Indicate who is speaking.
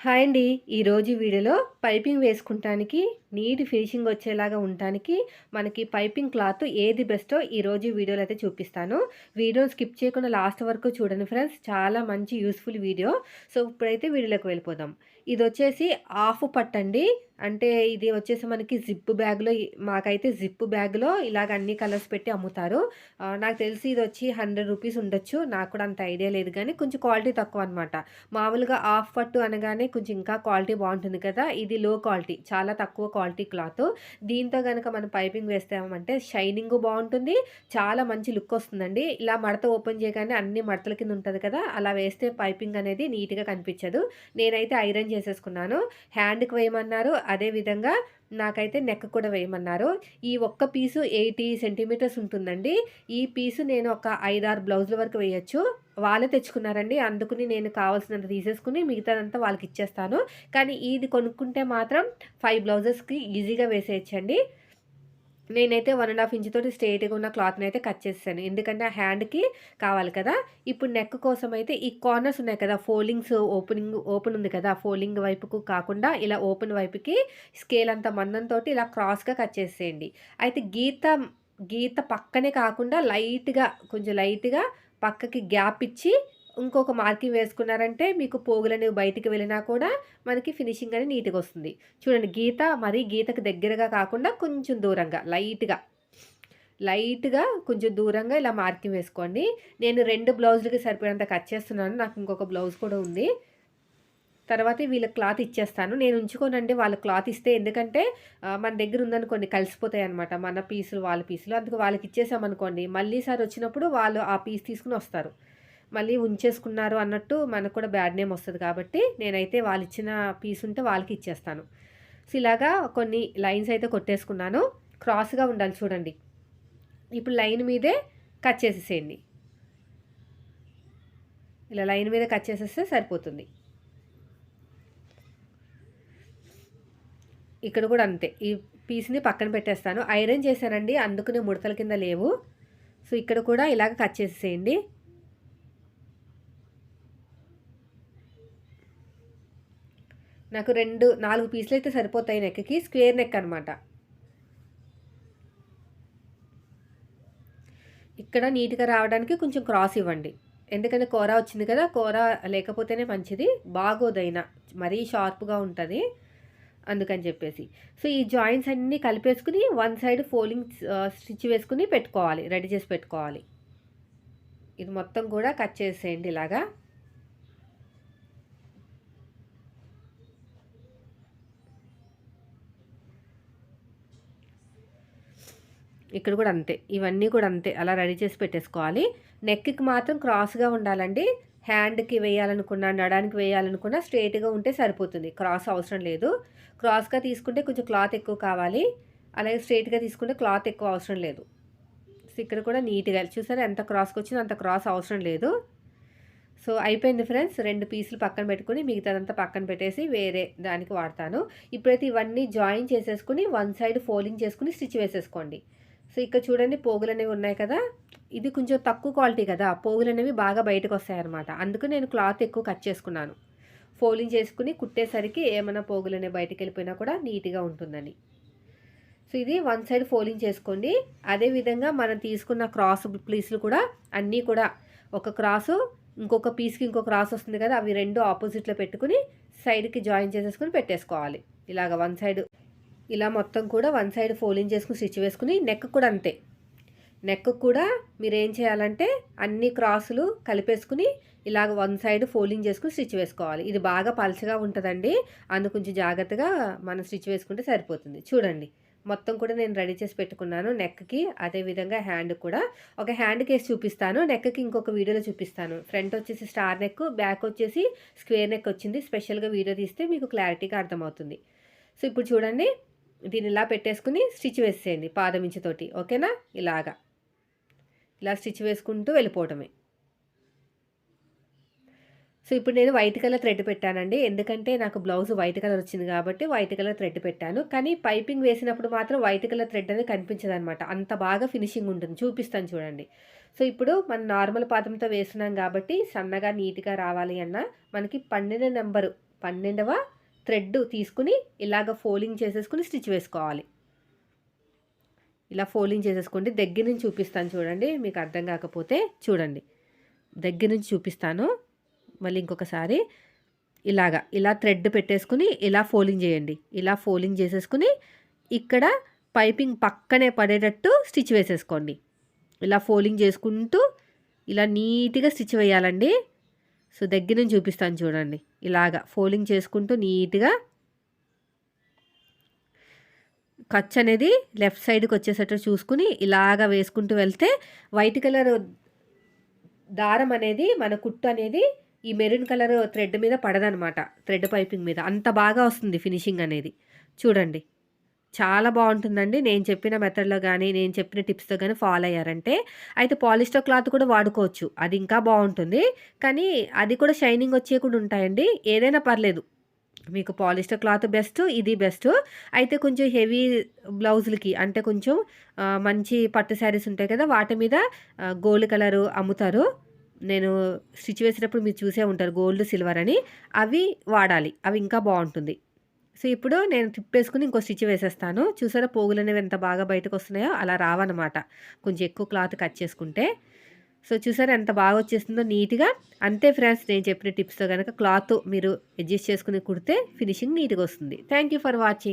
Speaker 1: Hi అండి. ఈరోజు వీడియోలో పైపింగ్ వేసుకుంటానికి నీట్ ఫినిషింగ్ వచ్చేలాగా ఉండటానికి మనకి పైపింగ్ క్లాత్ ఏది బెస్టో ఈరోజు వీడియోలో అయితే చూపిస్తాను. వీడియోని స్కిప్ చేయకుండా లాస్ట్ వరకు చూడండి ఫ్రెండ్స్. చాలా మంచి యూస్ఫుల్ వీడియో. సో ఇప్పుడైతే వీడియోలోకి వెళ్ళిపోదాం. ఇది వచ్చేసి హాఫ్ పట్టండి అంటే ఇది వచ్చేసి మనకి జిప్ బ్యాగ్లో మాకైతే జిప్ బ్యాగ్లో ఇలాగ అన్ని కలర్స్ పెట్టి అమ్ముతారు. నాకు తెలిసి ఇది వచ్చి హండ్రెడ్ రూపీస్ ఉండొచ్చు. నాకు కూడా అంత ఐడియా లేదు కానీ కొంచెం క్వాలిటీ తక్కువ అనమాట మామూలుగా హాఫ్ పట్టు అనగానే కొంచెం ఇంకా క్వాలిటీ బాగుంటుంది కదా. ఇది లో క్వాలిటీ చాలా తక్కువ క్వాలిటీ క్లాత్. దీంతో కనుక మనం పైపింగ్ వేస్తామంటే షైనింగ్ బాగుంటుంది. చాలా మంచి లుక్ వస్తుందండి. ఇలా మడత ఓపెన్ చేయగానే అన్ని మడతల కింద ఉంటుంది కదా అలా వేస్తే పైపింగ్ అనేది నీట్గా కనిపించదు. నేనైతే ఐరన్ చేసేసుకున్నాను. హ్యాండ్కి వేయమన్నారు. అదేవిధంగా నాకైతే నెక్ కూడా వేయమన్నారు. ఈ ఒక్క పీసు ఎయిటీ సెంటీమీటర్స్ ఉంటుందండి. ఈ పీసు నేను ఒక ఐదారు బ్లౌజుల వరకు వేయచ్చు. వాళ్ళే తెచ్చుకున్నారండి. అందుకుని నేను కావాల్సినంత తీసేసుకుని మిగతాదంతా వాళ్ళకి ఇచ్చేస్తాను కానీ ఇది కొనుక్కుంటే మాత్రం ఫైవ్ బ్లౌజెస్కి ఈజీగా వేసేయచ్చండి. నేనైతే వన్ అండ్ హాఫ్ ఇంచ్ తోటి స్ట్రైట్గా ఉన్న క్లాత్ని అయితే కట్ చేసాను ఎందుకంటే ఆ హ్యాండ్కి కావాలి కదా. ఇప్పుడు నెక్ కోసం అయితే ఈ కార్నర్స్ ఉన్నాయి కదా ఫోల్డింగ్స్ ఓపెనింగ్ ఓపెన్ ఉంది కదా ఫోల్డింగ్ వైపుకు కాకుండా ఇలా ఓపెన్ వైపుకి స్కేల్ అంత మందంతో ఇలా క్రాస్గా కట్ చేసేయండి. అయితే గీత గీత పక్కనే కాకుండా లైట్గా కొంచెం లైట్గా పక్కకి గ్యాప్ ఇచ్చి ఇంకొక మార్కింగ్ వేసుకున్నారంటే మీకు పోగులనేవి బయటికి వెళ్ళినా కూడా మనకి ఫినిషింగ్ అనేది నీట్గా వస్తుంది. చూడండి గీత మరీ గీతకు దగ్గరగా కాకుండా కొంచెం దూరంగా లైట్గా. లైట్గా కొంచెం దూరంగా ఇలా మార్కింగ్ వేసుకోండి. నేను రెండు బ్లౌజులకి సరిపోయేంత కట్ చేస్తున్నాను. నాకు ఇంకొక బ్లౌజ్ కూడా ఉంది. తర్వాత వీళ్ళ క్లాత్ ఇచ్చేస్తాను. నేను ఉంచుకోనండి వాళ్ళ క్లాత్ ఇస్తే. ఎందుకంటే మన దగ్గర ఉందనుకోండి కలిసిపోతాయి అనమాట మన పీసులు వాళ్ళ పీసులు. అందుకు వాళ్ళకి ఇచ్చేసామనుకోండి మళ్ళీ సార్ వచ్చినప్పుడు వాళ్ళు ఆ పీస్ తీసుకుని వస్తారు. మళ్ళీ ఉంచేసుకున్నారు అన్నట్టు మనకు కూడా బ్యాడ్ నేమ్ వస్తుంది కాబట్టి నేనైతే వాళ్ళు ఇచ్చిన పీస్ ఉంటే వాళ్ళకి ఇచ్చేస్తాను. సో ఇలాగా కొన్ని లైన్స్ అయితే కొట్టేసుకున్నాను. క్రాస్గా ఉండాలి చూడండి. ఇప్పుడు లైన్ మీదే కట్ చేసేసేయండి. ఇలా లైన్ మీద కట్ చేసేస్తే సరిపోతుంది. ఇక్కడ కూడా అంతే. ఈ పీస్ని పక్కన పెట్టేస్తాను. ఐరన్ చేశానండి అందుకునే ముడతల కింద లేవు. సో ఇక్కడ కూడా ఇలాగ కట్ చేసేసేయండి. నాకు రెండు నాలుగు పీసులు అయితే సరిపోతాయి నెక్కి. స్క్వేర్ నెక్ అనమాట ఇక్కడ నీట్గా రావడానికి కొంచెం క్రాస్ ఇవ్వండి. ఎందుకంటే కూర వచ్చింది కదా కూర లేకపోతేనే మంచిది. బాగోదైనా మరీ షార్ప్గా ఉంటుంది. అందుకని చెప్పేసి. సో ఈ జాయింట్స్ అన్నీ కలిపేసుకుని వన్ సైడ్ ఫోలింగ్ స్టిచ్ వేసుకుని పెట్టుకోవాలి రెడీ చేసి పెట్టుకోవాలి. ఇది మొత్తం కూడా కట్ చేసేయండి ఇలాగా. ఇక్కడ కూడా అంతే ఇవన్నీ కూడా అంతే అలా రెడీ చేసి పెట్టేసుకోవాలి. నెక్కి మాత్రం క్రాస్గా ఉండాలండి. హ్యాండ్కి వేయాలనుకున్నా నడానికి వేయాలనుకున్నా స్ట్రైట్గా ఉంటే సరిపోతుంది. క్రాస్ అవసరం లేదు. క్రాస్గా తీసుకుంటే కొంచెం క్లాత్ ఎక్కువ కావాలి. అలాగే స్ట్రైట్గా తీసుకుంటే క్లాత్ ఎక్కువ అవసరం లేదు. సో ఇక్కడ కూడా నీట్గా చూసారా? ఎంత క్రాస్కి వచ్చిందో అంత క్రాస్ అవసరం లేదు. సో అయిపోయింది ఫ్రెండ్స్. రెండు పీసులు పక్కన పెట్టుకుని మిగతాదంతా పక్కన పెట్టేసి వేరే దానికి వాడతాను. ఇప్పుడైతే ఇవన్నీ జాయిన్ చేసేసుకుని వన్ సైడ్ ఫోల్డింగ్ చేసుకుని స్టిచ్ వేసేసుకోండి. సో ఇక్కడ చూడండి పోగులు అనేవి ఉన్నాయి కదా. ఇది కొంచెం తక్కువ క్వాలిటీ కదా. పోగులు అనేవి బాగా బయటకు వస్తాయి అనమాట అందుకు నేను క్లాత్ ఎక్కువ కట్ చేసుకున్నాను. ఫోల్డింగ్ చేసుకుని కుట్టేసరికి ఏమైనా పోగులు అనేవి బయటకు వెళ్ళిపోయినా కూడా నీట్గా ఉంటుందని. సో ఇది వన్ సైడ్ ఫోల్డింగ్ చేసుకోండి. అదేవిధంగా మనం తీసుకున్న క్రాస్ ప్లీస్లు కూడా అన్నీ కూడా ఒక క్రాసు ఇంకొక పీస్కి ఇంకొక క్రాస్ వస్తుంది కదా అవి రెండు ఆపోజిట్లో పెట్టుకుని సైడ్కి జాయిన్ చేసేసుకుని పెట్టేసుకోవాలి. ఇలాగ వన్ సైడ్ ఇలా మొత్తం కూడా వన్ సైడ్ ఫోల్డింగ్ చేసుకుని స్టిచ్ వేసుకుని నెక్ కూడా అంతే. నెక్ కూడా మీరు ఏం చేయాలంటే అన్ని క్రాసులు కలిపేసుకుని ఇలాగ వన్ సైడ్ ఫోల్డింగ్ చేసుకుని స్టిచ్ వేసుకోవాలి. ఇది బాగా పలచగా ఉంటుందండి. అందు కొంచెం జాగ్రత్తగా మనం స్టిచ్ వేసుకుంటే సరిపోతుంది. చూడండి. మొత్తం కూడా నేను రెడీ చేసి పెట్టుకున్నాను నెక్కి. అదేవిధంగా హ్యాండ్ కూడా. ఒక హ్యాండ్ కేస్ చూపిస్తాను. నెక్కి ఇంకొక వీడియోలో చూపిస్తాను. ఫ్రంట్ వచ్చేసి స్టార్ నెక్ బ్యాక్ వచ్చేసి స్క్వేర్ నెక్ వచ్చింది. స్పెషల్గా వీడియో తీస్తే మీకు క్లారిటీగా అర్థమవుతుంది. సో ఇప్పుడు చూడండి. దీన్ని ఇలా పెట్టేసుకుని స్టిచ్ వేసేయండి పాదమించుతోటి ఓకేనా? ఇలాగా. ఇలా స్టిచ్ వేసుకుంటూ వెళ్ళిపోవటమే సో ఇప్పుడు నేను వైట్ కలర్ థ్రెడ్ పెట్టానండి. ఎందుకంటే నాకు బ్లౌజ్ వైట్ కలర్ వచ్చింది కాబట్టి వైట్ కలర్ థ్రెడ్ పెట్టాను. కానీ పైపింగ్ వేసినప్పుడు మాత్రం వైట్ కలర్ థ్రెడ్ అనేది కనిపించదు అనమాట అంత బాగా ఫినిషింగ్ ఉంటుంది. చూపిస్తాను చూడండి. సో ఇప్పుడు మనం నార్మల్ పాదంతో వేస్తున్నాం కాబట్టి సన్నగా నీట్గా రావాలి అన్న మనకి పన్నెండు నెంబరు పన్నెండవ థ్రెడ్ తీసుకుని ఇలాగ ఫోల్డింగ్ చేసేసుకుని స్టిచ్ వేసుకోవాలి. ఇలా ఫోల్డింగ్ చేసేసుకోండి. దగ్గర నుంచి చూపిస్తాను చూడండి. మీకు అర్థం కాకపోతే చూడండి. దగ్గర నుంచి చూపిస్తాను. మళ్ళీ ఇంకొకసారి ఇలాగా ఇలా థ్రెడ్ పెట్టేసుకుని ఇలా ఫోల్డింగ్ చేయండి. ఇలా ఫోల్డింగ్ చేసేసుకుని ఇక్కడ పైపింగ్ పక్కనే పడేటట్టు స్టిచ్ వేసేసుకోండి. ఇలా ఫోల్డింగ్ చేసుకుంటూ ఇలా నీట్గా స్టిచ్ వేయాలండి. సో దగ్గర నుంచి చూపిస్తాను చూడండి. ఇలాగా ఫోల్డింగ్ చేసుకుంటూ నీట్గా ఖర్చు అనేది లెఫ్ట్ సైడ్కి వచ్చేసట్టు చూసుకుని ఇలాగా వేసుకుంటూ వెళ్తే వైట్ కలర్ దారం అనేది మన కుట్టు అనేది ఈ మెరూన్ కలర్ థ్రెడ్ మీద పడదనమాట. థ్రెడ్ పైపింగ్ మీద. అంత బాగా వస్తుంది ఫినిషింగ్ అనేది. చూడండి. చాలా బాగుంటుందండి. నేను చెప్పిన మెథడ్లో కానీ నేను చెప్పిన టిప్స్తో కానీ ఫాలో అయ్యారంటే అయితే పాలిస్టర్ క్లాత్ కూడా వాడుకోవచ్చు. అది ఇంకా బాగుంటుంది. కానీ అది కూడా షైనింగ్ వచ్చే కూడా ఉంటాయండి. ఏదైనా పర్లేదు. మీకు పాలిస్టర్ క్లాత్ బెస్ట్ ఇది బెస్ట్. అయితే కొంచెం హెవీ బ్లౌజులకి అంటే కొంచెం మంచి పట్టు శారీస్ ఉంటాయి కదా వాటి మీద గోల్డ్ కలరు అమ్ముతారు. నేను స్టిచ్ వేసేటప్పుడు మీరు చూసే ఉంటారు. గోల్డ్ సిల్వర్ అని. అవి వాడాలి. అవి ఇంకా బాగుంటుంది. సో ఇప్పుడు నేను తిప్పేసుకుని ఇంకో స్టిచ్ వేసేస్తాను. చూసారా పోగులు అనేవి ఎంత బాగా బయటకు వస్తున్నాయో అలా రావన్నమాట. కొంచెం ఎక్కువ క్లాత్ కట్ చేసుకుంటే. సో చూసారా ఎంత బాగా వచ్చేస్తుందో నీట్గా. అంతే ఫ్రెండ్స్ నేను చెప్పిన టిప్స్తో కనుక క్లాత్ మీరు అడ్జస్ట్ చేసుకుని కుడితే ఫినిషింగ్ నీట్గా వస్తుంది. Thank you for watching.